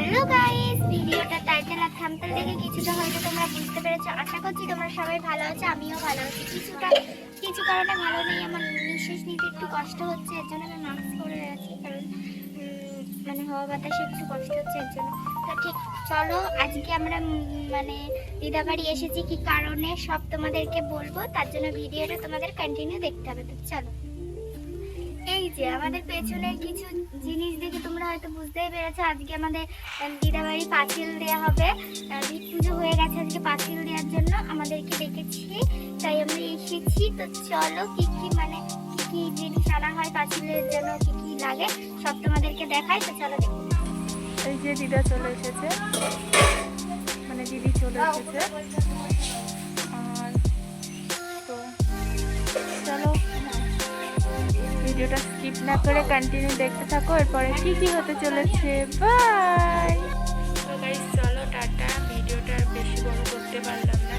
Hello guys, ভিডিওটা title আর thumbnail দেখে কিছুটা হয়তো তোমরা বুঝতে পেরেছ। আশা করছি তোমরা সবাই ভালো আছো, আমিও ভালো আছি। কিছুটা, কিছু কারণে ভালো নেই, আমার নিঃশ্বাস নিতে একটু কষ্ট হচ্ছে, এর জন্য আমি মাস্ক পরে আছি কারণ মানে হাওয়া বাতাসে একটু কষ্ট হচ্ছে, এর জন্য। ঠিক, চলো, আজকে আমরা মানে দিদাবাড়ি এসেছি, কি কারণে সব তোমাদেরকে বলব, তার জন্য ভিডিওটা তোমাদের কন্টিনিউ দেখতে হবে। তো চলো। এই যে, আমাদের পেছনের কিছু জিনিস দেখে হয়তো বুঝতেই পেরেছ, আজকে আমাদের দিদাবাড়ি পাঁচিল দেওয়া হবে। ঈদ পুজো হয়ে গেছে আজকে পাঁচিল দেওয়ার জন্য, আমাদেরকে ডেকেছি, তাই আমরা এসেছি। তো চলো কি কি মানে কি কি জিনিস আনা হয় পাঁচিলের জন্য, কি কি লাগে, সব তোমাদেরকে দেখাই, তো চলো দেখি। এই যে দিদা চলে এসেছে। মানে দিদি চলে এসেছে। ভিডিওটা স্কিপ না করে কন্টিনিউ দেখতে থাকো, এরপরে কি কি হতে চলেছে। বাই তো চলো টাটা। ভিডিওটা বেশি বড় করতে পারলাম না